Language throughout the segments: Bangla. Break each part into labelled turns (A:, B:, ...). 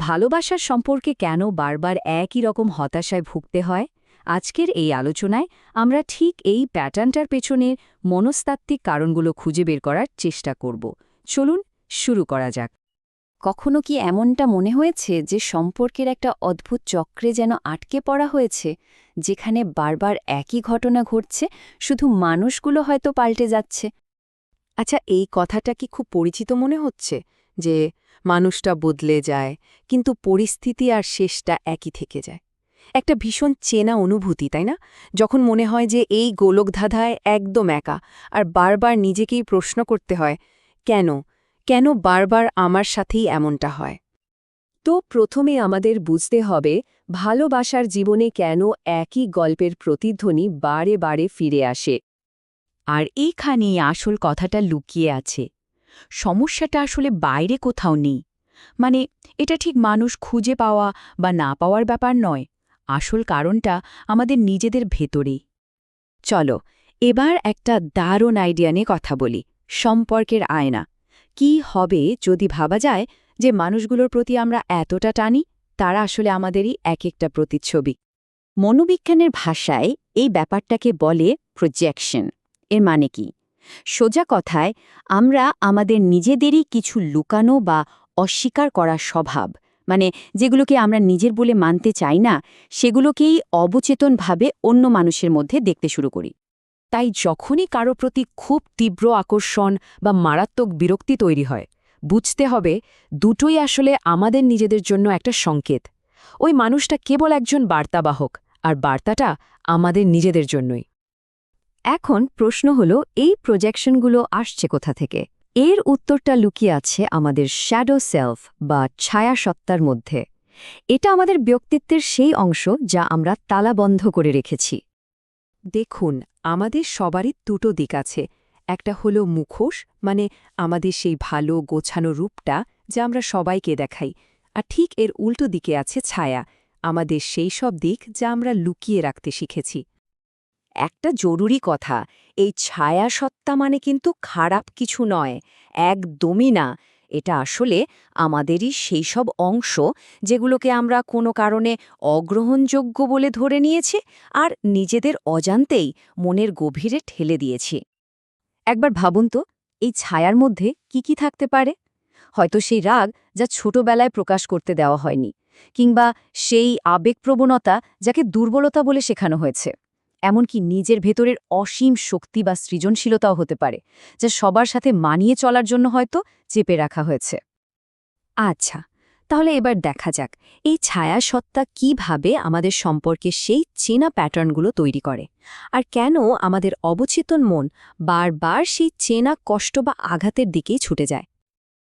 A: ভালোবাসার সম্পর্কে কেন বারবার একই রকম হতাশায় ভুগতে হয়? আজকের এই আলোচনায় আমরা ঠিক এই প্যাটার্নটার পেছনের মনস্তাত্ত্বিক কারণগুলো খুঁজে বের করার চেষ্টা করব। চলুন শুরু করা যাক। কখনো কি এমনটা মনে হয়েছে যে সম্পর্কের একটা অদ্ভুত চক্রে যেন আটকে পড়া হয়েছে, যেখানে বারবার একই ঘটনা ঘটছে, শুধু মানুষগুলো হয়তো পাল্টে যাচ্ছে?
B: আচ্ছা এই কথাটা কি খুব পরিচিত মনে হচ্ছে? যে মানুষটা বদলে যায়, কিন্তু পরিস্থিতি আর শেষটা একই থেকে যায়। একটা ভীষণ চেনা অনুভূতি, তাই না? যখন মনে হয় যে এই গোলকধাঁধায় একদম একা, আর বারবার নিজেকেই প্রশ্ন করতে হয়, কেন? কেন বারবার আমার সাথেই এমনটা হয়?
A: তো প্রথমে আমাদের বুঝতে হবে, ভালোবাসার জীবনে কেন একই গল্পের প্রতিধ্বনি বারে বারে ফিরে আসে।
C: আর এইখানেই আসল কথাটা লুকিয়ে আছে। সমস্যাটা আসলে বাইরে কোথাও নেই। মানে এটা ঠিক মানুষ খুঁজে পাওয়া বা না পাওয়ার ব্যাপার নয়, আসল কারণটা আমাদের নিজেদের ভেতরেই।
A: চলো, এবার একটা দারুণ আইডিয়া নিয়ে কথা বলি, সম্পর্কের আয়না। কি হবে যদি ভাবা যায় যে মানুষগুলোর প্রতি আমরা এতটা টানি, তারা আসলে আমাদেরই এক একটা প্রতিচ্ছবি। মনোবিজ্ঞানের ভাষায় এই ব্যাপারটাকে বলে প্রজেকশন এর মানে কি? সোজা কথায়, আমরা আমাদের নিজেদেরই কিছু লুকানো বা অস্বীকার করা স্বভাব মানে যেগুলোকে আমরা নিজের বলে মানতে চাই না, সেগুলোকেই অবচেতনভাবে অন্য মানুষের মধ্যে দেখতে শুরু করি।
B: তাই যখনই কারও প্রতি খুব তীব্র আকর্ষণ বা মারাত্মক বিরক্তি তৈরি হয়, বুঝতে হবে দুটোই আসলে আমাদের নিজেদের জন্য একটা সংকেত। ওই মানুষটা কেবল একজন বার্তাবাহক, আর বার্তাটা আমাদের নিজেদের জন্যই।
A: এখন প্রশ্ন হল, এই প্রজেকশনগুলো আসছে কোথা থেকে? এর উত্তরটা লুকিয়ে আছে আমাদের শ্যাডো সেলফ বা ছায়া সত্তার মধ্যে। এটা আমাদের ব্যক্তিত্বের সেই অংশ যা আমরা তালাবন্ধ করে রেখেছি।
B: দেখুন, আমাদের সবারই দুটো দিক আছে। একটা হলো মুখোশ মানে আমাদের সেই ভালো গোছানো রূপটা যা আমরা সবাইকে দেখাই। আর ঠিক এর উল্টো দিকে আছে ছায়া, আমাদের সেই সব দিক যা আমরা লুকিয়ে রাখতে শিখেছি।
A: একটা জরুরি কথা, এই ছায়া সত্তা মানে কিন্তু খারাপ কিছু নয়, একদমই না। এটা আসলে আমাদেরই সেই সব অংশ যেগুলোকে আমরা কোনো কারণে অগ্রহণযোগ্য বলে ধরে নিয়েছি আর নিজেদের অজান্তেই মনের গভীরে ঠেলে দিয়েছি। একবার ভাবুন তো, এই ছায়ার মধ্যে কি কি থাকতে পারে? হয়তো সেই রাগ যা ছোটবেলায় প্রকাশ করতে দেওয়া হয়নি, কিংবা সেই আবেগপ্রবণতা যাকে দুর্বলতা বলে শেখানো হয়েছে। এমনকি নিজের ভেতরের অসীম শক্তি বা সৃজনশীলতাও হতে পারে, যা সবার সাথে মানিয়ে চলার জন্য হয়তো চেপে রাখা হয়েছে। আচ্ছা তাহলে এবার দেখা যাক, এই ছায়া সত্তা কীভাবে আমাদের সম্পর্কে সেই চেনা প্যাটার্নগুলো তৈরি করে? আর কেন আমাদের অবচেতন মন বারবার সেই চেনা কষ্ট বা আঘাতের দিকেই ছুটে যায়?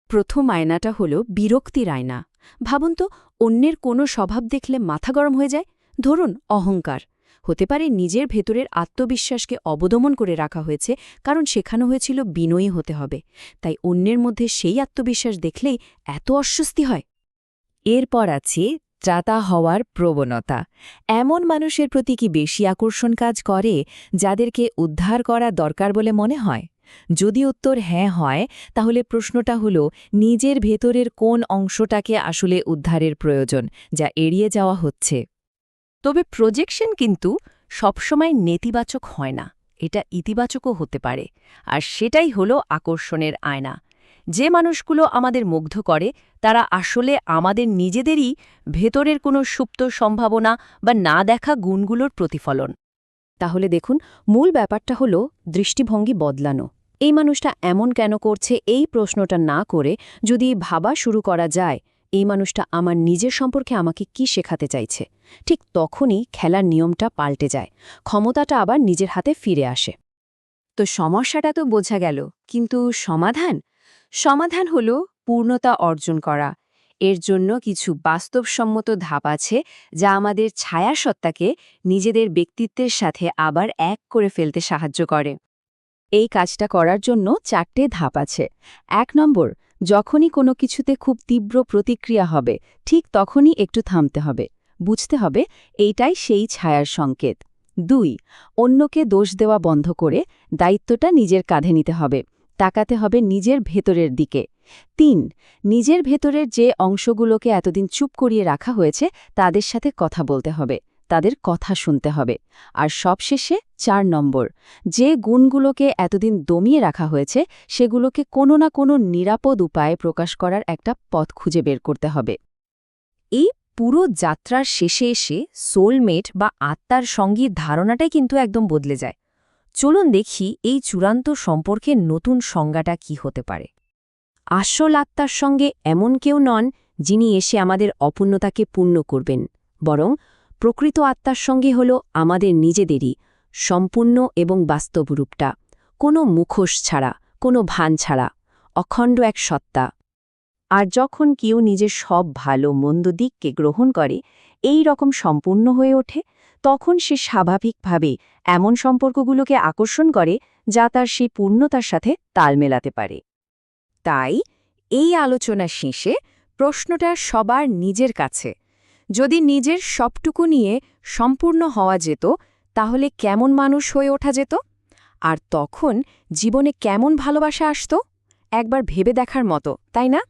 B: প্রথম আয়নাটা হলো বিরক্তির আয়না। ভাবুন তো, অন্যের কোনো স্বভাব দেখলে মাথা গরম হয়ে যায়। ধরুন অহংকার। হতে পারে নিজের ভেতরের আত্মবিশ্বাসকে অবদমন করে রাখা হয়েছে, কারণ শেখানো হয়েছিল বিনয়ী হতে হবে। তাই অন্যের মধ্যে সেই আত্মবিশ্বাস দেখলেই এত অস্বস্তি হয়।
C: এরপর আছে ত্রাতা হওয়ার প্রবণতা। এমন মানুষের প্রতি কি বেশি আকর্ষণ কাজ করে, যাদেরকে উদ্ধার করা দরকার বলে মনে হয়? যদি উত্তর হ্যাঁ হয়, তাহলে প্রশ্নটা হল, নিজের ভেতরের কোন অংশটাকে আসলে উদ্ধারের প্রয়োজন, যা এড়িয়ে যাওয়া হচ্ছে?
B: তবে প্রজেকশন কিন্তু সবসময় নেতিবাচক হয় না। এটা ইতিবাচকও হতে পারে। আর সেটাই হলো আকর্ষণের আয়না। যে মানুষগুলো আমাদের মুগ্ধ করে, তারা আসলে আমাদের নিজেদেরই ভেতরের কোনো সুপ্ত সম্ভাবনা বা না দেখা গুণগুলোর প্রতিফলন।
A: তাহলে দেখুন, মূল ব্যাপারটা হলো দৃষ্টিভঙ্গি বদলানো। এই মানুষটা এমন কেন করছে, এই প্রশ্নটা না করে যদি ভাবা শুরু করা যায় এই মানুষটা আমার নিজের সম্পর্কে আমাকে কি শেখাতে চাইছে? ঠিক তখনই খেলার নিয়মটা পাল্টে যায়। ক্ষমতাটা আবার নিজের হাতে ফিরে আসে। তো সমস্যাটা তো বোঝা গেল, কিন্তু সমাধান? সমাধান হল পূর্ণতা অর্জন করা। এর জন্য কিছু বাস্তবসম্মত ধাপ আছে যা আমাদের ছায়াসত্তাকে নিজেদের ব্যক্তিত্বের সাথে আবার এক করে ফেলতে সাহায্য করে। এই কাজটা করার জন্য চারটে ধাপ আছে। এক নম্বর যখনই কোনো কিছুতে খুব তীব্র প্রতিক্রিয়া হবে, ঠিক তখনই একটু থামতে হবে। বুঝতে হবে, এইটাই সেই ছায়ার সংকেত। দুই, অন্যকে দোষ দেওয়া বন্ধ করে দায়িত্বটা নিজের কাঁধে নিতে হবে, তাকাতে হবে নিজের ভেতরের দিকে।
B: তিন, নিজের ভেতরের যে অংশগুলোকে এতদিন চুপ করিয়ে রাখা হয়েছে, তাদের সাথে কথা বলতে হবে। তাদের কথা শুনতে হবে। আর সবশেষে চার নম্বর, যে গুণগুলোকে এতদিন দমিয়ে রাখা হয়েছে, সেগুলোকে কোনো না কোনো নিরাপদ উপায়ে প্রকাশ করার একটা পথ খুঁজে বের করতে হবে।
A: এই পুরো যাত্রার শেষে এসে সোলমেট বা আত্মার সঙ্গীর ধারণাটাই কিন্তু একদম বদলে যায়। চলুন দেখি এই চূড়ান্ত সম্পর্কের নতুন সংজ্ঞাটা কি হতে পারে।
B: আসল আত্মার সঙ্গে এমন কেউ নন যিনি এসে আমাদের অপূর্ণতাকে পূর্ণ করবেন, বরং প্রকৃত আত্মার সঙ্গে হল আমাদের নিজেদেরই সম্পূর্ণ এবং বাস্তব রূপটা কোনো মুখোশ ছাড়া, কোনো ভান ছাড়া, অখণ্ড এক সত্তা।
A: আর যখন কেউ নিজের সব ভালো, মন্দ দিককে গ্রহণ করে, এই রকম সম্পূর্ণ হয়ে ওঠে, তখন সে স্বাভাবিকভাবে এমন সম্পর্কগুলোকে আকর্ষণ করে, যা তার সেই পূর্ণতার সাথে তাল মেলাতে পারে। তাই, এই আলোচনা শেষে প্রশ্নটা সবার নিজের কাছে। যদি নিজের সবটুকু নিয়ে সম্পূর্ণ হওয়া যেত, তাহলে কেমন মানুষ হয়ে ওঠা যেত? আর তখন জীবনে কেমন ভালোবাসা আসত? একবার ভেবে দেখার মতো, তাই না?